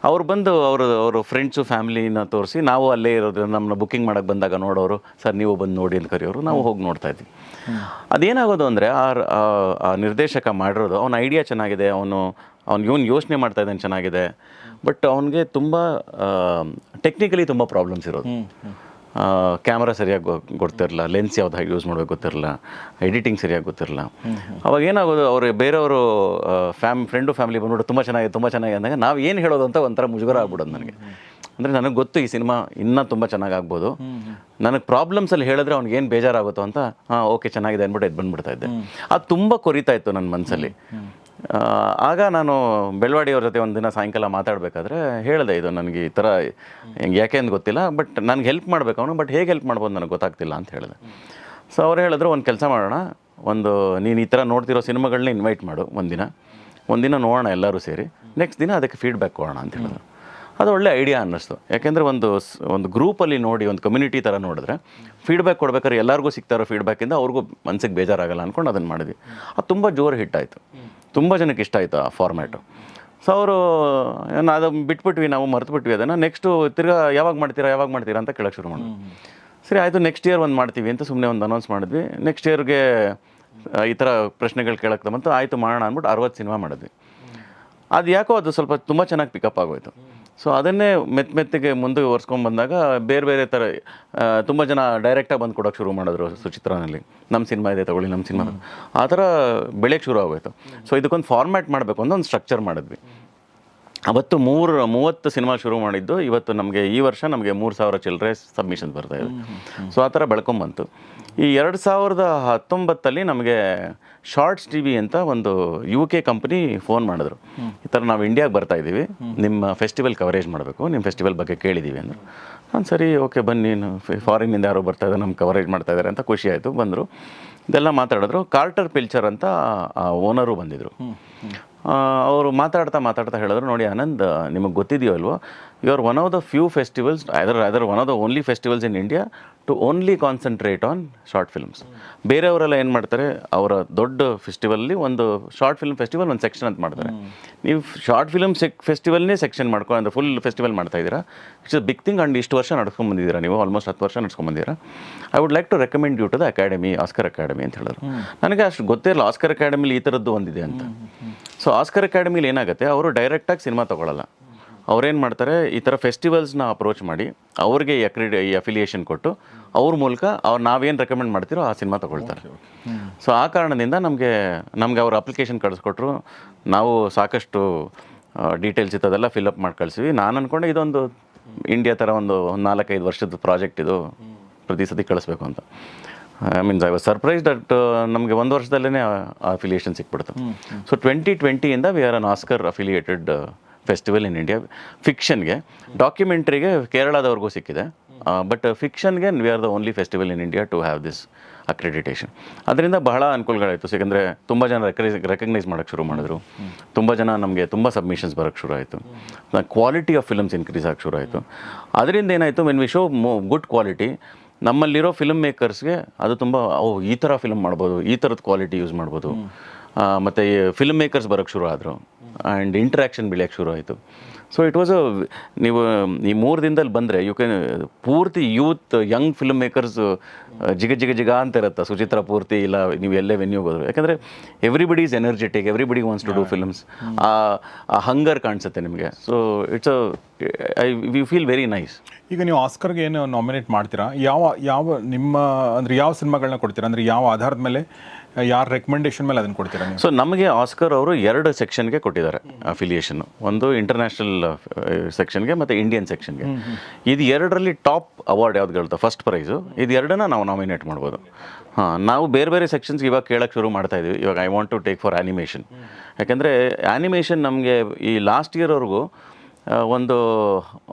Speaker 2: ಅವ್ರು ಬಂದು ಅವರು ಅವರು ಫ್ರೆಂಡ್ಸು ಫ್ಯಾಮಿಲಿನ ತೋರಿಸಿ ನಾವು ಅಲ್ಲೇ ಇರೋದು ನಮ್ಮನ್ನ ಬುಕ್ಕಿಂಗ್ ಮಾಡೋಕ್ಕೆ ಬಂದಾಗ ನೋಡೋರು ಸರ್ ನೀವು ಬಂದು ನೋಡಿ ಅಂತ ಕರೆಯೋರು ನಾವು ಹೋಗಿ ನೋಡ್ತಾ ಇದ್ವಿ. ಅದೇನಾಗೋದು ಅಂದರೆ ಆ ನಿರ್ದೇಶಕ ಮಾಡಿರೋದು ಅವನ ಐಡಿಯಾ ಚೆನ್ನಾಗಿದೆ ಅವನು ಅವ್ನು ಇವನು ಯೋಚನೆ ಮಾಡ್ತಾ ಇದ್ದಾನೆ ಚೆನ್ನಾಗಿದೆ ಬಟ್ ಅವನಿಗೆ ತುಂಬ ಟೆಕ್ನಿಕಲಿ ತುಂಬ ಪ್ರಾಬ್ಲಮ್ಸ್ ಇರೋದು. ಕ್ಯಾಮ್ರಾ ಸರಿಯಾಗಿ ಗೊತ್ತಿರಲ್ಲ ಲೆನ್ಸ್ ಯಾವ್ದು ಹಾಗೆ ಯೂಸ್ ಮಾಡಬೇಕು ಗೊತ್ತಿರಲ್ಲ ಎಡಿಟಿಂಗ್ ಸರಿಯಾಗಿ ಗೊತ್ತಿರಲ್ಲ ಅವಾಗ ಏನಾಗೋದು ಅವರು ಬೇರೆಯವರು ಫ್ಯಾಮ್ ಫ್ರೆಂಡು ಫ್ಯಾಮಿಲಿ ಬಂದ್ಬಿಟ್ಟು ತುಂಬ ಚೆನ್ನಾಗಿದೆ ತುಂಬ ಚೆನ್ನಾಗಿ ಅಂದಾಗ ನಾವು ಏನು ಹೇಳೋದು ಅಂತ ಒಂಥರ ಮುಜುಗರ ಆಗ್ಬಿಡೋದು ನನಗೆ. ಅಂದರೆ ನನಗೆ ಗೊತ್ತು ಈ ಸಿನಿಮಾ ಇನ್ನೂ ತುಂಬ ಚೆನ್ನಾಗಿ ಆಗ್ಬೋದು. ನನಗೆ ಪ್ರಾಬ್ಲಮ್ಸಲ್ಲಿ ಹೇಳಿದ್ರೆ ಅವ್ನಿಗೆ ಏನು ಬೇಜಾರಾಗುತ್ತೋ ಅಂತ ಹಾಂ ಓಕೆ ಚೆನ್ನಾಗಿದೆ ಅಂದ್ಬಿಟ್ಟು ಎದ್ದು ಬಂದ್ಬಿಡ್ತಾ ಇದ್ದೆ. ಅದು ತುಂಬ ಕೊರಿತಾ ಇತ್ತು ನನ್ನ ಮನಸ್ಸಲ್ಲಿ ಆಗ ನಾನು ಬೆಳವಾಡಿಯವ್ರ ಜೊತೆ ಒಂದು ದಿನ ಸಾಯಂಕಾಲ ಮಾತಾಡಬೇಕಾದ್ರೆ ಹೇಳಿದೆ, ಇದು ನನಗೆ ಈ ಥರ ಯಾಕೆ ಅಂತ ಗೊತ್ತಿಲ್ಲ ಬಟ್ ನನಗೆ ಹೆಲ್ಪ್ ಮಾಡಬೇಕು ಅವನು ಬಟ್ ಹೇಗೆ ಹೆಲ್ಪ್ ಮಾಡ್ಬೋದು ನನಗೆ ಗೊತ್ತಾಗ್ತಿಲ್ಲ ಅಂತ ಹೇಳಿದೆ. ಸೊ ಅವ್ರು ಹೇಳಿದ್ರು, ಒಂದು ಕೆಲಸ ಮಾಡೋಣ, ಒಂದು ನೀನು ಈ ಥರ ನೋಡ್ತಿರೋ ಸಿನಿಮಾಗಳನ್ನ ಇನ್ವೈಟ್ ಮಾಡು, ಒಂದಿನ. ಒಂದಿನ ನೋಡೋಣ ಎಲ್ಲರೂ ಸೇರಿ ನೆಕ್ಸ್ಟ್ ದಿನ ಅದಕ್ಕೆ ಫೀಡ್ಬ್ಯಾಕ್ ಕೊಡೋಣ ಅಂತ ಹೇಳಿದ್ರು. ಅದು ಒಳ್ಳೆ ಐಡಿಯಾ ಅನ್ನಿಸ್ತು. ಯಾಕೆಂದರೆ ಒಂದು ಒಂದು ಗ್ರೂಪಲ್ಲಿ ನೋಡಿ, ಒಂದು ಕಮ್ಯುನಿಟಿ ಥರ ನೋಡಿದ್ರೆ ಫೀಡ್ಬ್ಯಾಕ್ ಕೊಡ್ಬೇಕಾದ್ರೆ ಎಲ್ಲರಿಗೂ ಸಿಗ್ತಾರೋ ಫೀಡ್ಬ್ಯಾಕಿಂದ ಅವ್ರಿಗೂ ಮನಸ್ಸಿಗೆ ಬೇಜಾರಾಗಲ್ಲ ಅಂದ್ಕೊಂಡು ಅದನ್ನು ಮಾಡಿದ್ವಿ. ಅದು ತುಂಬ ಜೋರು ಹಿಟ್ಟಾಯಿತು ತುಂಬ ಜನಕ್ಕೆ ಇಷ್ಟ ಆಯಿತು ಆ ಫಾರ್ಮ್ಯಾಟು ಸೊ ಅವರು ಅದು ಬಿಟ್ಬಿಟ್ವಿ ನಾವು ಮರೆತುಬಿಟ್ವಿ ಅದನ್ನು. ನೆಕ್ಸ್ಟು ತಿರ್ಗಾ ಯಾವಾಗ ಮಾಡ್ತೀರಾ ಯಾವಾಗ ಮಾಡ್ತೀರಾ ಅಂತ ಕೇಳೋಕ್ಕೆ ಶುರು ಮಾಡೋದು. ಸರಿ ಆಯಿತು ನೆಕ್ಸ್ಟ್ ಇಯರ್ ಒಂದು ಮಾಡ್ತೀವಿ ಅಂತ ಸುಮ್ಮನೆ ಒಂದು ಅನೌನ್ಸ್ ಮಾಡಿದ್ವಿ. ನೆಕ್ಸ್ಟ್ ಇಯರ್ಗೆ ಈ ಥರ ಪ್ರಶ್ನೆಗಳು ಕೇಳಕ್ಕೆ ಬಂತು ಆಯಿತು ಮಾಡೋಣ ಅಂದ್ಬಿಟ್ಟು ಅರವತ್ತು ಸಿನಿಮಾ ಮಾಡಿದ್ವಿ. ಅದು ಯಾಕೋ ಅದು ಸ್ವಲ್ಪ ತುಂಬ ಚೆನ್ನಾಗಿ ಪಿಕಪ್ ಆಗೋಯ್ತು. ಸೊ ಅದನ್ನೇ ಮೆತ್ತ ಮೆತ್ತಿಗೆ ಮುಂದೆ ಒರೆಸ್ಕೊಂಡು ಬಂದಾಗ ಬೇರೆ ಬೇರೆ ಥರ ತುಂಬ ಜನ ಡೈರೆಕ್ಟಾಗಿ ಬಂದು ಕೊಡೋಕೆ ಶುರು ಮಾಡಿದ್ರು ಸುಚಿತ್ರಾನಲ್ಲಿ. ನಮ್ಮ ಸಿನಿಮಾ ಇದೆ ತಗೊಳ್ಳಿ ನಮ್ಮ ಸಿನಿಮಾ. ಆ ಥರ ಬೆಳೆಗೆ ಶುರು ಆಗೋಯ್ತು. ಸೊ ಇದಕ್ಕೊಂದು ಫಾರ್ಮ್ಯಾಟ್ ಮಾಡಬೇಕು ಅಂತ ಒಂದು ಸ್ಟ್ರಕ್ಚರ್ ಮಾಡಿದ್ವಿ. ಅವತ್ತು ಮೂರು ಮೂವತ್ತು ಸಿನಿಮಾ ಶುರು ಮಾಡಿದ್ದು ಇವತ್ತು ನಮಗೆ ಈ ವರ್ಷ ನಮಗೆ ಮೂರು ಸಾವಿರ ಚಿಲ್ಲರೆ ಸಬ್ಮಿಷನ್ಸ್ ಬರ್ತಾ ಇದೆ. ಸೊ ಆ ಥರ ಬೆಳ್ಕೊಂಬಂತು ಈ ಎರಡು ಸಾವಿರದ ಹತ್ತೊಂಬತ್ತಲ್ಲಿ ನಮಗೆ ಶಾರ್ಟ್ಸ್ ಟಿ ವಿ ಅಂತ ಒಂದು ಯು ಕೆ ಕಂಪ್ನಿ ಫೋನ್ ಮಾಡಿದ್ರು. ಈ ಥರ ನಾವು ಇಂಡಿಯಾಗೆ ಬರ್ತಾ ಇದ್ದೀವಿ. ನಿಮ್ಮ ಫೆಸ್ಟಿವಲ್ ಕವರೇಜ್ ಮಾಡಬೇಕು. ನಿಮ್ಮ ಫೆಸ್ಟಿವಲ್ ಬಗ್ಗೆ ಕೇಳಿದ್ದೀವಿ ಅಂದರು. ನಾನು ಸರಿ ಓಕೆ ಬನ್ನಿ ಫಾರಿನ್ನಿಂದ ಯಾರೋ ಬರ್ತಾ ಇದ್ದಾರೆ ನಮ್ಮ ಕವರೇಜ್ ಮಾಡ್ತಾ ಇದ್ದಾರೆ ಅಂತ ಖುಷಿ ಆಯಿತು ಬಂದರು. ಇದೆಲ್ಲ ಮಾತಾಡಿದ್ರು. ಕಾರ್ಟರ್ ಪಿಲ್ಚರ್ ಅಂತ ಓನರು ಬಂದಿದ್ದರು ಅವರು ಮಾತಾಡ್ತಾ ಮಾತಾಡ್ತಾ ಹೇಳಿದ್ರು ನೋಡಿ ಆನಂದ್ ನಿಮಗೆ ಗೊತ್ತಿದೆಯೋ ಅಲ್ವೋ you are one of the few festivals other other one of the only festivals in India to only concentrate on short films ಬೇರೆಯವರೆಲ್ಲ ಏನು ಮಾಡ್ತಾರೆ? ಅವರ ದೊಡ್ಡ ಫೆಸ್ಟಿವಲ್ಲಿ ಒಂದು ಶಾರ್ಟ್ ಫಿಲ್ಮ್ ಫೆಸ್ಟಿವಲ್ ಒಂದು ಸೆಕ್ಷನ್ ಅಂತ ಮಾಡ್ತಾರೆ. ನೀವು ಶಾರ್ಟ್ ಫಿಲ್ಮ್ ಸೆಕ್ ಫೆಸ್ಟಿವಲ್ನೇ ಸೆಕ್ಷನ್ ಮಾಡ್ಕೊಂಡು ಅಂದರೆ ಫುಲ್ ಫೆಸ್ಟಿವಲ್ ಮಾಡ್ತಾ ಇದ್ದೀರಾ? It's a big thing and ಇಷ್ಟು ವರ್ಷ ನಡ್ಸ್ಕೊಂಡ್ ಬಂದಿದ್ದೀರಾ ನೀವು? ಆಲ್ಮೋಸ್ಟ್ ಹತ್ತು ವರ್ಷ ನಡ್ಸ್ಕೊಂಡ್ ಬಂದಿದ್ದೀರಾ? I would like to recommend you to the academy Oscar academy ಅಂತ ಹೇಳಿದ್ರು. ನನಗೆ ಅಷ್ಟು ಗೊತ್ತೇ ಇಲ್ಲ ಆಸ್ಕರ್ ಅಕಾಡೆಮಿಲಿ ಈ ಥರದ್ದು ಒಂದಿದೆ ಅಂತ. ಸೊ ಆಸ್ಕರ್ ಅಕಾಡೆಮಿಲಿ ಏನಾಗುತ್ತೆ? ಅವರು ಡೈರೆಕ್ಟಾಗಿ ಸಿನಿಮಾ ತೊಗೊಳಲ್ಲ. ಅವ್ರೇನು ಮಾಡ್ತಾರೆ ಈ ಥರ ಫೆಸ್ಟಿವಲ್ಸ್ನ ಅಪ್ರೋಚ್ ಮಾಡಿ ಅವ್ರಿಗೆ ಈ ಅಕ್ರಿಡಿ ಈ ಅಫಿಲಿಯೇಷನ್ ಕೊಟ್ಟು ಅವ್ರ ಮೂಲಕ ಅವ್ರು ನಾವೇನು ರೆಕಮೆಂಡ್ ಮಾಡ್ತೀರೋ ಆ ಸಿನಿಮಾ ತೊಗೊಳ್ತಾರೆ. ಸೊ ಆ ಕಾರಣದಿಂದ ನಮಗೆ ನಮಗೆ ಅವ್ರ ಅಪ್ಲಿಕೇಶನ್ ಕಳಿಸ್ಕೊಟ್ರು. ನಾವು ಸಾಕಷ್ಟು ಡೀಟೇಲ್ಸ್ ಇತ್ತು ಅದೆಲ್ಲ ಅಪ್ ಮಾಡಿ ಕಳಿಸಿವಿ. ನಾನು ಅಂದ್ಕೊಂಡೆ ಇದೊಂದು ಇಂಡಿಯಾ ಥರ ಒಂದು ಒಂದು ನಾಲ್ಕೈದು ವರ್ಷದ ಪ್ರಾಜೆಕ್ಟ್ ಇದು. ಪ್ರತಿ ಸತಿ ಕಳಿಸ್ಬೇಕು ಅಂತ. I means I was surprise that ನಮಗೆ ಒಂದು ವರ್ಷದಲ್ಲೇ ಅಫಿಲಿಯೇಷನ್ ಸಿಕ್ಬಿಡ್ತು. So twenty ಟ್ವೆಂಟಿಯಿಂದ we are an Oscar affiliated festival in India ಫಿಕ್ಷನ್ಗೆ ಡಾಕ್ಯುಮೆಂಟ್ರಿಗೆ ಕೇರಳದವ್ರಿಗೂ ಸಿಕ್ಕಿದೆ. But ಫಿಕ್ಷನ್ಗೆ we are the only festival in India to have this accreditation ಅದರಿಂದ ಬಹಳ ಅನುಕೂಲಗಳಾಯಿತು. ಯಾಕಂದರೆ ತುಂಬ ಜನ ರೆಕಗ್ನೈಸ್ ರೆಕಗ್ನೈಸ್ ಮಾಡೋಕ್ಕೆ ಶುರು ಮಾಡಿದ್ರು. ತುಂಬ ಜನ ನಮಗೆ ತುಂಬ ಸಬ್ಮಿಷನ್ಸ್ ಬರೋಕ್ಕೆ ಶುರು ಆಯಿತು. ಕ್ವಾಲಿಟಿ ಆಫ್ ಫಿಲ್ಮ್ಸ್ ಇನ್ಕ್ರೀಸ್ ಆಗಕ್ಕೆ ಶುರು ಆಯಿತು. ಅದರಿಂದ ಏನಾಯಿತು when we show good quality ನಮ್ಮಲ್ಲಿರೋ ಫಿಲ್ಮ್ ಮೇಕರ್ಸ್ಗೆ ಅದು ತುಂಬ, ಓ, ಈ ಥರ ಫಿಲ್ಮ್ ಮಾಡ್ಬೋದು, ಈ ಥರದ ಕ್ವಾಲಿಟಿ ಯೂಸ್ ಮಾಡ್ಬೋದು. ಮತ್ತು ಫಿಲ್ಮ್ ಮೇಕರ್ಸ್ ಬರೋಕ್ಕೆ ಶುರು ಆದರು. ಆ್ಯಂಡ್ ಇಂಟ್ರ್ಯಾಕ್ಷನ್ ಬೆಳೆಯೋಕ್ಕೆ ಶುರು ಆಯಿತು. ಸೊ ಇಟ್ ವಾಸ್ ಅ ನೀವು ಈ ಮೂರು ದಿನದಲ್ಲಿ ಬಂದರೆ ಯು ಕ್ಯಾನ್ ಪೂರ್ತಿ ಯೂತ್ ಯಂಗ್ ಫಿಲ್ಮ್ ಮೇಕರ್ಸ್ ಜಿಗ ಜಿಗ ಜಿಗ ಅಂತ ಇರುತ್ತೆ. ಸುಚಿತ್ರ ಪೂರ್ತಿ ಇಲ್ಲ ನೀವು ಎಲ್ಲೇ ವೆನ್ಯೂಗೆ ಹೋದ್ರು. ಯಾಕಂದರೆ everybody is energetic everybody wants to do films ಆ ಹಂಗರ್ ಕಾಣಿಸುತ್ತೆ ನಿಮಗೆ. So it's I we feel very nice
Speaker 1: ಈಗ ನೀವು ಆಸ್ಕರ್ಗೆ ಏನು ನಾಮಿನೇಟ್ ಮಾಡ್ತೀರಾ? ಯಾವ ಯಾವ ನಿಮ್ಮ ಅಂದರೆ ಯಾವ ಸಿನಿಮಾಗಳನ್ನ ಕೊಡ್ತೀರಾ? ಅಂದರೆ ಯಾವ ಆಧಾರದ ಮೇಲೆ ಯಾರ ರೆಕಮೆಂಡೇಶನ್ ಮೇಲೆ ಅದನ್ನು ಕೊಡ್ತೀರಾ ನೀವು?
Speaker 2: ಸೊ ನಮಗೆ ಆಸ್ಕರ್ ಅವರು ಎರಡು ಸೆಕ್ಷನ್ಗೆ ಕೊಟ್ಟಿದ್ದಾರೆ ಅಫಿಲಿಯೇಷನ್ ಒಂದು ಇಂಟರ್ನ್ಯಾಷನಲ್ ಸೆಕ್ಷನ್ಗೆ ಮತ್ತು ಇಂಡಿಯನ್ ಸೆಕ್ಷನ್ಗೆ ಇದು ಎರಡರಲ್ಲಿ ಟಾಪ್ ಅವಾರ್ಡ್ ಯಾವ್ದು ಹೇಳ್ತಾ ಫಸ್ಟ್ ಪ್ರೈಸು ಇದು ಎರಡನ್ನ ನಾವು ನಾಮಿನೇಟ್ ಮಾಡ್ಬೋದು. ಹಾಂ ನಾವು ಬೇರೆ ಬೇರೆ ಸೆಕ್ಷನ್ಸ್ಗೆ ಇವಾಗ ಕೇಳಕ್ಕೆ ಶುರು ಮಾಡ್ತಾ ಇದೀವಿ. ಇವಾಗ I want to take for animation ಯಾಕೆಂದರೆ ಆ್ಯನಿಮೇಷನ್ ನಮಗೆ ಈ ಲಾಸ್ಟ್ ಇಯರ್ವರೆಗೂ ಒಂದು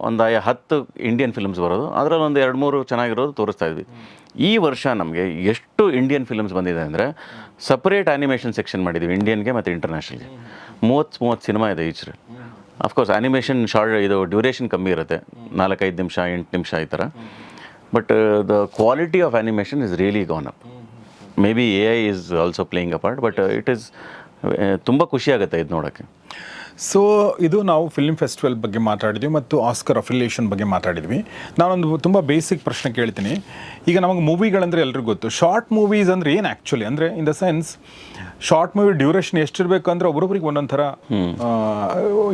Speaker 2: ಒಂದು ಹತ್ತು ಇಂಡಿಯನ್ ಫಿಲ್ಮ್ಸ್ ಬರೋದು. ಅದರಲ್ಲಿ ಒಂದು ಎರಡು ಮೂರು ಚೆನ್ನಾಗಿರೋದು ತೋರಿಸ್ತಾ ಇದ್ವಿ. ಈ ವರ್ಷ ನಮಗೆ ಎಷ್ಟು ಇಂಡಿಯನ್ ಫಿಲ್ಮ್ಸ್ ಬಂದಿದೆ ಅಂದರೆ ಸಪ್ರೇಟ್ ಆ್ಯನಿಮೇಷನ್ ಸೆಕ್ಷನ್ ಮಾಡಿದ್ದೀವಿ ಇಂಡಿಯನ್ಗೆ ಮತ್ತು ಇಂಟರ್ನ್ಯಾಷನಲ್ಗೆ ಮೂವತ್ತು ಮೂವತ್ತು ಸಿನಿಮಾ ಇದೆ each of course animation short ಇದು ಡ್ಯೂರೇಷನ್ ಕಮ್ಮಿ ಇರುತ್ತೆ. ನಾಲ್ಕೈದು ನಿಮಿಷ, ಎಂಟು ನಿಮಿಷ ಈ ಥರ. But the quality of animation is really gone up maybe A I is also playing a part but it is ತುಂಬ ಖುಷಿ ಆಗುತ್ತೆ ಇದು ನೋಡೋಕ್ಕೆ.
Speaker 1: ಸೊ ಇದು ನಾವು ಫಿಲ್ಮ್ ಫೆಸ್ಟಿವಲ್ ಬಗ್ಗೆ ಮಾತಾಡಿದ್ವಿ ಮತ್ತು ಆಸ್ಕರ್ ಅಫಿಲಿಯೇಷನ್ ಬಗ್ಗೆ ಮಾತಾಡಿದ್ವಿ. ನಾನೊಂದು ತುಂಬ ಬೇಸಿಕ್ ಪ್ರಶ್ನೆ ಕೇಳ್ತೀನಿ. ಈಗ ನಮಗೆ ಮೂವಿಗಳಂದ್ರೆ ಎಲ್ರಿಗೂ ಗೊತ್ತು. ಶಾರ್ಟ್ ಮೂವೀಸ್ ಅಂದ್ರೆ ಏನು ಆ್ಯಕ್ಚುಲಿ ಅಂದರೆ in the sense short movie duration ಎಷ್ಟಿರಬೇಕು ಅಂದ್ರೆ ಒಬ್ಬೊಬ್ರಿಗೆ ಒಂದೊಂದು ಥರ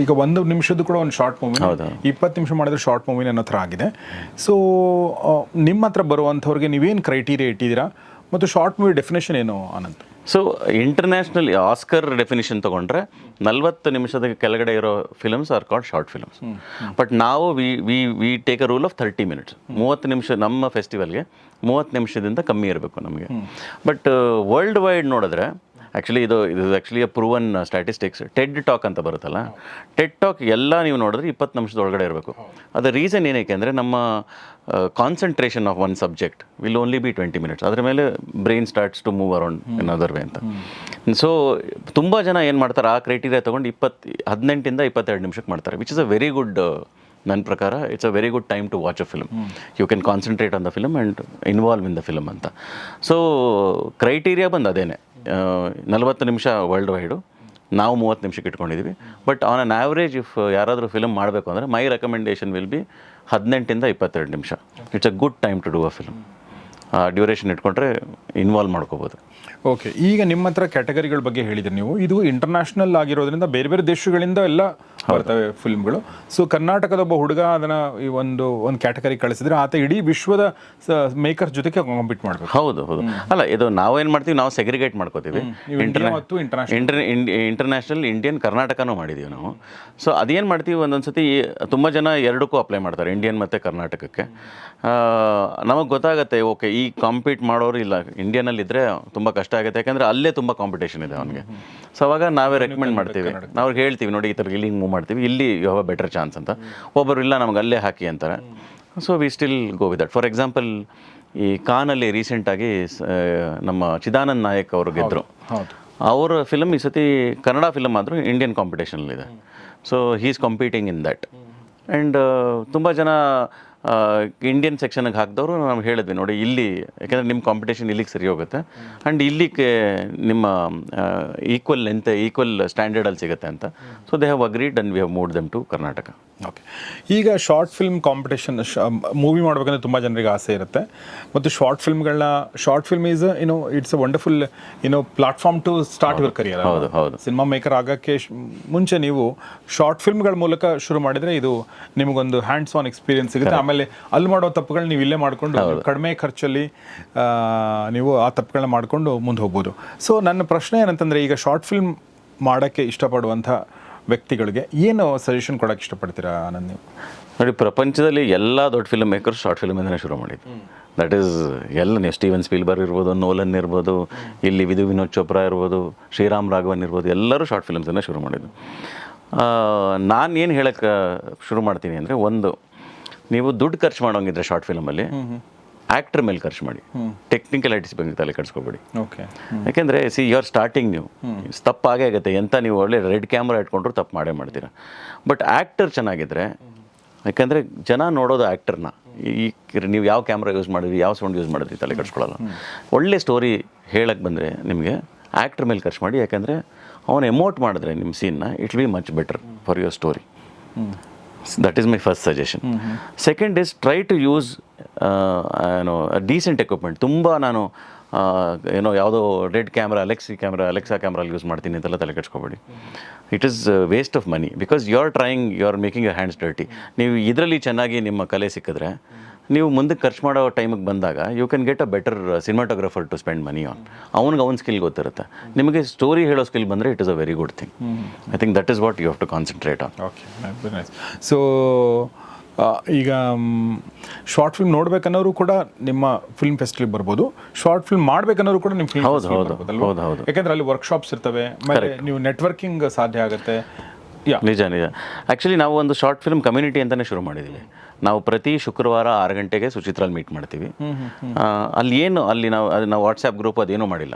Speaker 1: ಈಗ ಒಂದು ನಿಮಿಷದ್ದು ಕೂಡ ಒಂದು ಶಾರ್ಟ್ ಮೂವಿ
Speaker 2: ಹೌದು.
Speaker 1: ಇಪ್ಪತ್ತು ನಿಮಿಷ ಮಾಡಿದ್ರೆ ಶಾರ್ಟ್ ಮೂವಿನ ಅನ್ನೋ ಥರ ಆಗಿದೆ. ಸೊ ನಿಮ್ಮ ಹತ್ರ ಬರುವಂಥವ್ರಿಗೆ ನೀವೇನು ಕ್ರೈಟೀರಿಯಾ ಇಟ್ಟಿದ್ದೀರಾ? ಮತ್ತು ಶಾರ್ಟ್ ಮೂವಿ ಡೆಫಿನೇಷನ್ ಏನು Anant
Speaker 2: so international Oscar definition ತೊಗೊಂಡ್ರೆ ನಲ್ವತ್ತು ನಿಮಿಷದ ಕೆಳಗಡೆ ಇರೋ films are called short films but ನಾವು we we we take a rule of thirty minutes ಮೂವತ್ತು ನಿಮಿಷ ನಮ್ಮ ಫೆಸ್ಟಿವಲ್ಗೆ ಮೂವತ್ತು ನಿಮಿಷದಿಂದ ಕಮ್ಮಿ ಇರಬೇಕು ನಮಗೆ. ಬಟ್ ವರ್ಲ್ಡ್ ವೈಡ್ ನೋಡಿದ್ರೆ ಆ್ಯಕ್ಚುಲಿ ಇದು ಇದು actually proven statistics TED talk ಅಂತ ಬರುತ್ತಲ್ಲ? ಟೆಡ್ ಟಾಕ್ ಎಲ್ಲ ನೀವು ನೋಡಿದ್ರೆ ಇಪ್ಪತ್ತು ನಿಮಿಷದ ಒಳಗಡೆ ಇರಬೇಕು. ಅದರ ರೀಸನ್ ಏನಕ್ಕೆ ಅಂದರೆ ನಮ್ಮ concentration of one subject will only be twenty minutes ಅದರ ಮೇಲೆ brain starts to move around in other way ಅಂತ. ಸೊ ತುಂಬ ಜನ ಏನು ಮಾಡ್ತಾರೆ ಆ ಕ್ರೈಟೀರಿಯಾ ತೊಗೊಂಡು ಇಪ್ಪತ್ತು ಹದಿನೆಂಟಿಂದ ಇಪ್ಪತ್ತೆರಡು ನಿಮಿಷಕ್ಕೆ ಮಾಡ್ತಾರೆ which is a very good ನನ್ನ ಪ್ರಕಾರ it's a very good time to watch a film you can concentrate on the film and involve in the film ಅಂತ. ಸೊ ಕ್ರೈಟೀರಿಯಾ ಬಂದು ಅದೇನೆ. ನಲವತ್ತು ನಿಮಿಷ ವರ್ಲ್ಡ್ ವೈಡು ನಾವು ಮೂವತ್ತು ನಿಮಿಷಕ್ಕೆ ಇಟ್ಕೊಂಡಿದ್ದೀವಿ but on an average if ಯಾರಾದರೂ ಫಿಲಮ್ ಮಾಡಬೇಕು ಅಂದರೆ ಮೈ ರೆಕಮೆಂಡೇಷನ್ ವಿಲ್ ಬಿ ಹದಿನೆಂಟಿಂದ ಇಪ್ಪತ್ತೆರಡು ನಿಮಿಷ. It's a good time to do a film duration ಇಟ್ಕೊಂಡ್ರೆ ಇನ್ವಾಲ್ವ್ ಮಾಡ್ಕೋಬೋದು.
Speaker 1: ಓಕೆ ಈಗ ನಿಮ್ಮ ಹತ್ರ ಕ್ಯಾಟಗರಿಗಳ ಬಗ್ಗೆ ಹೇಳಿದ್ರಿ ನೀವು. ಇದು ಇಂಟರ್ನ್ಯಾಷನಲ್ ಆಗಿರೋದ್ರಿಂದ ಬೇರೆ ಬೇರೆ ದೇಶಗಳಿಂದ ಎಲ್ಲ ಬರ್ತವೆ ಫಿಲ್ಮ್ಗಳು ಸೊ ಕರ್ನಾಟಕದ ಒಬ್ಬ ಹುಡುಗ ಅದನ್ನ ಈ ಒಂದು ಒಂದು ಕ್ಯಾಟಗರಿ ಕಳಿಸಿದ್ರೆ ಆತ ಇಡೀ ವಿಶ್ವದ ಮೇಕರ್ ಜೊತೆಗೆ ಕಾಂಪೀಟ್ ಮಾಡಬೇಕು.
Speaker 2: ಹೌದು ಹೌದು. ಅಲ್ಲ ಇದು ನಾವೇನು ಮಾಡ್ತೀವಿ ನಾವು ಸೆಗ್ರಿಗೇಟ್ ಮಾಡ್ಕೋತೀವಿ. ಇಂಟರ್ನ್ಯಾಷನಲ್ ಇಂಡಿಯನ್ ಕರ್ನಾಟಕನೂ ಮಾಡಿದ್ದೀವಿ ನಾವು. ಸೊ ಅದೇನು ಮಾಡ್ತೀವಿ ಒಂದೊಂದು ಸತಿ ತುಂಬ ಜನ ಎರಡಕ್ಕೂ ಅಪ್ಲೈ ಮಾಡ್ತಾರೆ ಇಂಡಿಯನ್ ಮತ್ತು ಕರ್ನಾಟಕಕ್ಕೆ. ನಮಗೆ ಗೊತ್ತಾಗುತ್ತೆ ಓಕೆ ಈ ಕಾಂಪೀಟ್ ಮಾಡೋರು ಇಲ್ಲ. ಇಂಡಿಯನಲ್ಲಿದ್ದರೆ ತುಂಬ ಕಷ್ಟ ಆಗುತ್ತೆ. ಯಾಕಂದರೆ ಅಲ್ಲೇ ತುಂಬ ಕಾಂಪಿಟೇಷನ್ ಇದೆ ಅವನಿಗೆ. ಸೊ ಅವಾಗ ನಾವೇ ರೆಕಮೆಂಡ್ ಮಾಡ್ತೀವಿ. ನಾವು ಹೇಳ್ತೀವಿ ನೋಡಿ ಈ ಥರ ಇಲ್ಲಿ ಮೂವ್ ಮಾಡ್ತೀವಿ. ಇಲ್ಲಿ you have a better chance ಅಂತ. ಒಬ್ಬರು ಇಲ್ಲ ನಮ್ಗೆ ಅಲ್ಲೇ ಹಾಕಿ ಅಂತಾರೆ. So we still go with that for example ಈ ಕಾನಲ್ಲಿ ರೀಸೆಂಟಾಗಿ ನಮ್ಮ ಚಿದಾನಂದ್ ನಾಯಕ್ ಅವರು ಗೆದ್ದರು ಅವರ ಫಿಲಮ್ ಈ ಸತಿ ಕನ್ನಡ ಫಿಲಮ್ ಆದರೂ Indian ಕಾಂಪಿಟೇಷನಲ್ಲಿದೆ so he is competing in that and ತುಂಬ ಜನ ಇಂಡಿಯನ್ ಸೆಕ್ಷನ್ಗೆ ಹಾಕಿದವರು ನಾವು ಹೇಳಿದ್ವಿ ನೋಡಿ ಇಲ್ಲಿ ಯಾಕೆಂದರೆ ನಿಮ್ಮ ಕಾಂಪಿಟೇಷನ್ ಇಲ್ಲಿಗೆ ಸರಿ ಹೋಗುತ್ತೆ. ಆ್ಯಂಡ್ ಇಲ್ಲಿಗೆ ನಿಮ್ಮ ಈಕ್ವಲ್ ಲೆಂತ್ ಈಕ್ವಲ್ ಸ್ಟ್ಯಾಂಡರ್ಡಲ್ಲಿ ಸಿಗುತ್ತೆ ಅಂತ. So they have agreed and we have moved them to Karnataka
Speaker 1: okay ಈಗ ಶಾರ್ಟ್ ಫಿಲ್ಮ್ ಕಾಂಪಿಟೇಷನ್ ಮೂವಿ ಮಾಡಬೇಕಂದ್ರೆ ತುಂಬ ಜನರಿಗೆ ಆಸೆ ಇರುತ್ತೆ. ಮತ್ತು ಶಾರ್ಟ್ ಫಿಲ್ಮ್ಗಳನ್ನ ಶಾರ್ಟ್ ಫಿಲ್ಮ್ ಈಸ್ ಏನೋ ಇಟ್ಸ್ ಅ ವಂಡರ್ಫುಲ್ ಏನೋ platform to start your career
Speaker 2: ಹೌದು. ಹೌದು
Speaker 1: ಸಿನಿಮಾ ಮೇಕರ್ ಆಗೋಕ್ಕೆ ಮುಂಚೆ ನೀವು ಶಾರ್ಟ್ ಫಿಲ್ಮ್ಗಳ ಮೂಲಕ ಶುರು ಮಾಡಿದರೆ ಇದು ನಿಮಗೊಂದು ಹ್ಯಾಂಡ್ಸ್ ಆನ್ ಎಕ್ಸ್ಪೀರಿಯನ್ಸ್ ಸಿಗುತ್ತೆ ಆಮೇಲೆ ಅಲ್ಲಿ ಮಾಡೋ ತಪ್ಪುಗಳು ನೀವು ಇಲ್ಲೇ ಮಾಡಿಕೊಂಡು ಕಡಿಮೆ ಖರ್ಚಲ್ಲಿ ನೀವು ಆ ತಪ್ಪುಗಳನ್ನ ಮಾಡಿಕೊಂಡು ಮುಂದೆ ಹೋಗ್ಬೋದು. ಸೊ ನನ್ನ ಪ್ರಶ್ನೆ ಏನಂತಂದರೆ ಈಗ ಶಾರ್ಟ್ ಫಿಲ್ಮ್ ಮಾಡೋಕ್ಕೆ ಇಷ್ಟಪಡುವಂಥ ವ್ಯಕ್ತಿಗಳಿಗೆ ಏನು ಸಜೆಷನ್ ಕೊಡೋಕ್ಕೆ ಇಷ್ಟಪಡ್ತೀರಾ ಆನಂದ್ ನೀವು?
Speaker 2: ನೋಡಿ ಪ್ರಪಂಚದಲ್ಲಿ ಎಲ್ಲ ದೊಡ್ಡ ಫಿಲ್ಮ್ ಮೇಕರ್ ಶಾರ್ಟ್ ಫಿಲ್ಮಿಂದನೇ ಶುರು ಮಾಡಿದ್ದು. ದಟ್ ಈಸ್ ಎಲ್ಲ ನೀವು ಸ್ಟೀವನ್ ಸ್ಪೀಲ್ಬರ್ಗ್ ಇರ್ಬೋದು ನೋಲನ್ ಇರ್ಬೋದು ಇಲ್ಲಿ ವಿಧು ವಿನೋದ್ ಚೋಪ್ರಾ ಇರ್ಬೋದು ಶ್ರೀರಾಮ್ ರಾಘವನ್ ಇರ್ಬೋದು ಎಲ್ಲರೂ ಶಾರ್ಟ್ ಫಿಲ್ಮ್ಸನ್ನು ಶುರು ಮಾಡಿದ್ದು. ನಾನು ಏನು ಹೇಳಕ್ಕೆ ಶುರು ಮಾಡ್ತೀನಿ ಅಂದರೆ ಒಂದು ನೀವು ದುಡ್ಡು ಖರ್ಚು ಮಾಡೋಂಗಿದ್ರೆ ಶಾರ್ಟ್ ಫಿಲ್ಮಲ್ಲಿ ಆ್ಯಕ್ಟ್ರ್ ಮೇಲೆ ಖರ್ಚು ಮಾಡಿ. ಟೆಕ್ನಿಕಲಿಟೀಸ್ ಬಗ್ಗೆ ತಲೆ ಕಟ್ಸ್ಕೊಬೇಡಿ
Speaker 1: ಓಕೆ
Speaker 2: ಯಾಕೆಂದರೆ ಸಿ ಯು ಆರ್ ಸ್ಟಾರ್ಟಿಂಗ್ ನೀವು ತಪ್ಪಾಗೇ ಆಗೇ ಆಗುತ್ತೆ. ಎಂತ ನೀವು ಒಳ್ಳೆ ರೆಡ್ ಕ್ಯಾಮ್ರಾ ಇಟ್ಕೊಂಡ್ರು ತಪ್ಪು ಮಾಡೇ ಮಾಡ್ತೀರಾ. ಬಟ್ ಆ್ಯಕ್ಟರ್ ಚೆನ್ನಾಗಿದ್ರೆ ಯಾಕಂದ್ರೆ ಜನ ನೋಡೋದು ಆ್ಯಕ್ಟರ್ನ ಈ ನೀವು ಯಾವ ಕ್ಯಾಮ್ರಾ ಯೂಸ್ ಮಾಡಿದ್ರಿ ಯಾವ ಸೌಂಡ್ ಯೂಸ್ ಮಾಡಿದ್ರಿ ತಲೆ ಕಟ್ಸ್ಕೊಳ್ಳಲ್ಲ ಒಳ್ಳೆ ಸ್ಟೋರಿ ಹೇಳಕ್ಕೆ ಬಂದರೆ ನಿಮಗೆ ಆಕ್ಟರ್ ಮೇಲೆ ಖರ್ಚು ಮಾಡಿ ಯಾಕಂದ್ರೆ ಅವನು ಎಮೋಟ್ ಮಾಡಿದ್ರೆ ನಿಮ್ಮ ಸೀನ್ನ it be much better for your story that is my first suggestion second is try to use ಏನೋ ಡೀಸೆಂಟ್ ಎಕ್ವಿಪ್ಮೆಂಟ್ ತುಂಬ ನಾನು ಏನೋ ಯಾವುದೋ RED camera Alexa camera Alexa ಕ್ಯಾಮ್ರಲ್ಲಿ use ಮಾಡ್ತೀನಿ ಅಂತೆಲ್ಲ ತಲೆ ಕೆಡ್ಸ್ಕೊಬೇಡಿ. It is waste of money because you are trying you are making your hands dirty ನೀವು ಇದರಲ್ಲಿ ಚೆನ್ನಾಗಿ ನಿಮ್ಮ ಕಲೆ ಸಿಕ್ಕಿದ್ರೆ ನೀವು ಮುಂದಕ್ಕೆ ಖರ್ಚು ಮಾಡೋ ಟೈಮಿಗೆ ಬಂದಾಗ you can get a better cinematographer to spend money on ಅವ್ನಿಗೆ ಅವ್ನ ಸ್ಕಿಲ್ ಗೊತ್ತಿರುತ್ತೆ. ನಿಮಗೆ ಸ್ಟೋರಿ ಹೇಳೋ ಸ್ಕಿಲ್ ಬಂದರೆ it is a very good thing I think that is what you have to concentrate on
Speaker 1: okay so ಈಗ short film ನೋಡ್ಬೇಕನ್ನೋರು ಕೂಡ ನಿಮ್ಮ ಫಿಲ್ಮ್ ಫೆಸ್ಟಿವಲ್ ಬರ್ಬೋದು. ಶಾರ್ಟ್ ಫಿಲ್ಮ್ ಮಾಡ್ಬೇಕನ್ನೋರು ಕೂಡ ನಿಮ್ಮ ಫಿಲ್ಮ್
Speaker 2: ಹೌದು, ಹೌದು. ಹೌದು, ಹೌದು.
Speaker 1: ಯಾಕಂದ್ರೆ ಅಲ್ಲಿ ವರ್ಕ್ಶಾಪ್ಸ್ ಇರ್ತವೆ ಮತ್ತೆ ನೀವು ನೆಟ್ವರ್ಕಿಂಗ್ ಸಾಧ್ಯ ಆಗುತ್ತೆ. ಯಾ
Speaker 2: ನಿಜ ನಿಜ. ಆ್ಯಕ್ಚುಲಿ ನಾವು ಒಂದು ಶಾರ್ಟ್ ಫಿಲ್ಮ್ ಕಮ್ಯುನಿಟಿ ಅಂತಲೇ ಶುರು ಮಾಡಿದ್ದೀವಿ ನಾವು ಪ್ರತಿ ಶುಕ್ರವಾರ ಆರು ಗಂಟೆಗೆ ಸುಚಿತ್ರಲ್ಲಿ ಮೀಟ್ ಮಾಡ್ತೀವಿ. ಅಲ್ಲಿ ಏನು, ಅಲ್ಲಿ ನಾವು, ಅದು ನಾವು ವಾಟ್ಸ್ಆ್ಯಪ್ ಗ್ರೂಪ್ ಅದೇನೂ ಮಾಡಿಲ್ಲ.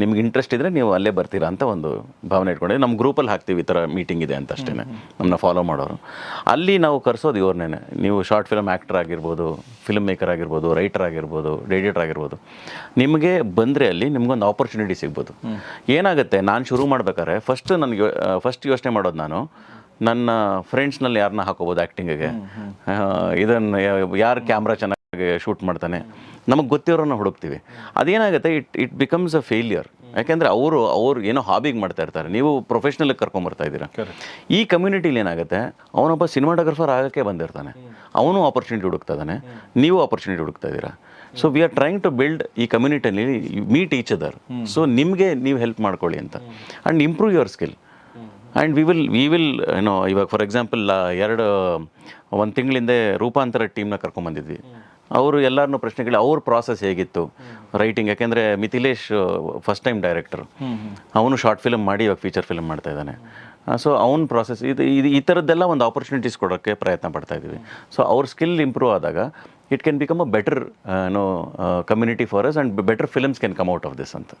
Speaker 2: ನಿಮ್ಗೆ ಇಂಟ್ರೆಸ್ಟ್ ಇದ್ದರೆ ನೀವು ಅಲ್ಲೇ ಬರ್ತೀರಾ ಅಂತ ಒಂದು ಭಾವನೆ ಇಟ್ಕೊಂಡಿದ್ದೀವಿ ನಮ್ಮ ಗ್ರೂಪಲ್ಲಿ ಹಾಕ್ತೀವಿ ಈ ಥರ ಮೀಟಿಂಗ್ ಇದೆ ಅಂತ ಅಷ್ಟೇ ನಮ್ಮನ್ನ ಫಾಲೋ ಮಾಡೋರು. ಅಲ್ಲಿ ನಾವು ಕರೆಸೋದು ಇವ್ರನ್ನೇ ನೀವು ಶಾರ್ಟ್ ಫಿಲಮ್ ಆ್ಯಕ್ಟರ್ ಆಗಿರ್ಬೋದು ಫಿಲ್ಮ್ ಮೇಕರ್ ಆಗಿರ್ಬೋದು ರೈಟರ್ ಆಗಿರ್ಬೋದು ಎಡಿಟರ್ ಆಗಿರ್ಬೋದು. ನಿಮಗೆ ಬಂದರೆ ಅಲ್ಲಿ ನಿಮ್ಗೊಂದು ಆಪರ್ಚುನಿಟಿ ಸಿಗ್ಬೋದು. ಏನಾಗುತ್ತೆ, ನಾನು ಶುರು ಮಾಡ್ಬೇಕಾದ್ರೆ ಫಸ್ಟ್ ನನಗೆ ಫಸ್ಟ್ ಯೋಚನೆ ಮಾಡೋದು ನಾನು ನನ್ನ ಫ್ರೆಂಡ್ಸ್ನಲ್ಲಿ ಯಾರನ್ನ ಹಾಕೋಬೋದು ಆ್ಯಕ್ಟಿಂಗಿಗೆ ಇದನ್ನು ಯಾರು ಕ್ಯಾಮ್ರಾ ಚೆನ್ನಾಗಿ ಶೂಟ್ ಮಾಡ್ತಾನೆ? ನಮಗೆ ಗೊತ್ತಿರೋರನ್ನ ಹುಡುಕ್ತೀವಿ. ಅದೇನಾಗುತ್ತೆ it it becomes a failure ಯಾಕೆಂದರೆ ಅವರು ಅವ್ರು ಏನೋ ಹಾಬಿಗೆ ಮಾಡ್ತಾ ಇರ್ತಾರೆ. ನೀವು ಪ್ರೊಫೆಷ್ನಲ್ ಕರ್ಕೊಂಬರ್ತಾ ಇದ್ದೀರಾ. ಈ ಕಮ್ಯುನಿಟಿಲಿ ಏನಾಗುತ್ತೆ ಅವನೊಬ್ಬ ಸಿನಿಮಾಟೋಗ್ರಫರ್ ಆಗೋಕ್ಕೆ ಬಂದಿರ್ತಾನೆ. ಅವನು ಆಪರ್ಚುನಿಟಿ ಹುಡುಕ್ತಾ ಇದ್ದಾನೆ. ನೀವು ಆಪರ್ಚುನಿಟಿ ಹುಡುಕ್ತಾ ಇದ್ದೀರಾ. So we are trying to build ಈ ಕಮ್ಯುನಿಟಿಯಲ್ಲಿ ಮೀಟ್ ಈಚ್ ಅದರ್ ಸೊ ನಿಮಗೆ ನೀವು ಹೆಲ್ಪ್ ಮಾಡ್ಕೊಳ್ಳಿ ಅಂತ. And improve your skill and we will we will ಏನೋ ಇವಾಗ ಫಾರ್ ಎಕ್ಸಾಂಪಲ್ ಎರಡು ಒಂದು ತಿಂಗಳಿಂದೆ ರೂಪಾಂತರ ಟೀಮ್ನ ಕರ್ಕೊಂಬಂದಿದ್ವಿ ಅವರು ಎಲ್ಲರನ್ನೂ ಪ್ರಶ್ನೆಗಳು ಅವ್ರ ಪ್ರಾಸೆಸ್ ಹೇಗಿತ್ತು? ರೈಟಿಂಗ್ ಯಾಕೆಂದರೆ ಮಿಥಿಲೇಶ್ ಫಸ್ಟ್ ಟೈಮ್ ಡೈರೆಕ್ಟರ್ ಅವನು ಶಾರ್ಟ್ ಫಿಲಮ್ ಮಾಡಿ ಇವಾಗ ಫೀಚರ್ ಫಿಲ್ಮ್ ಮಾಡ್ತಾ ಇದ್ದಾನೆ. ಸೊ ಅವ್ನ ಪ್ರಾಸೆಸ್ ಇದು ಇದು ಈ ಥರದ್ದೆಲ್ಲ ಒಂದು ಆಪರ್ಚುನಿಟೀಸ್ ಕೊಡೋಕ್ಕೆ ಪ್ರಯತ್ನ ಪಡ್ತಾ ಇದ್ದೀವಿ. ಸೊ ಅವ್ರ ಸ್ಕಿಲ್ ಇಂಪ್ರೂವ್ ಆದಾಗ it can become a better no community for us and better films can come out of this ಅಂತ.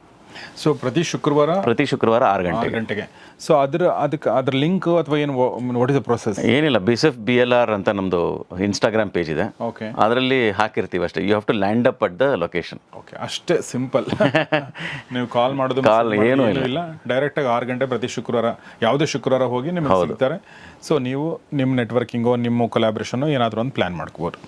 Speaker 1: ಸೊ ಪ್ರತಿ ಶುಕ್ರವಾರ?
Speaker 2: ಪ್ರತಿ ಶುಕ್ರವಾರ ಆರು
Speaker 1: ಗಂಟೆ
Speaker 2: ಗಂಟೆಗೆ.
Speaker 1: ಸೊ ಅದ್ರ ಅದಕ್ಕೆ ಅದ್ರ ಲಿಂಕ್ ಅಥವಾ ಏನು ವಾಟ್ ಇಸ್ ದ ಪ್ರೊಸೆಸ್
Speaker 2: ಏನಿಲ್ಲ ಎಫ್ ಬಿ ಎಲ್ ಆರ್ ಅಂತ ನಮ್ಮದು ಇನ್ಸ್ಟಾಗ್ರಾಮ್ ಪೇಜ್ ಇದೆ.
Speaker 1: ಓಕೆ
Speaker 2: ಅದರಲ್ಲಿ ಹಾಕಿರ್ತೀವಿ ಅಷ್ಟೇ. You have to land up at the location
Speaker 1: okay ಅಷ್ಟೇ ಸಿಂಪಲ್ ನೀವು ಕಾಲ್ ಮಾಡೋದು ಕಾಲ್
Speaker 2: ಏನು
Speaker 1: ಇಲ್ಲ. ಡೈರೆಕ್ಟ್ ಆಗಿ ಆರು ಗಂಟೆ ಪ್ರತಿ ಶುಕ್ರವಾರ ಯಾವುದೇ ಶುಕ್ರವಾರ ಹೋಗಿ ನಿಮಗೆ ಸಿಗ್ತಾರೆ. ಸೊ ನೀವು ನಿಮ್ಮ ನೆಟ್ವರ್ಕಿಂಗೋ ನಿಮ್ಮ ಕೊಲಾಬ್ರೇಷನ್ ಏನಾದರೂ ಒಂದು ಪ್ಲ್ಯಾನ್ ಮಾಡ್ಕೋಬೋದು.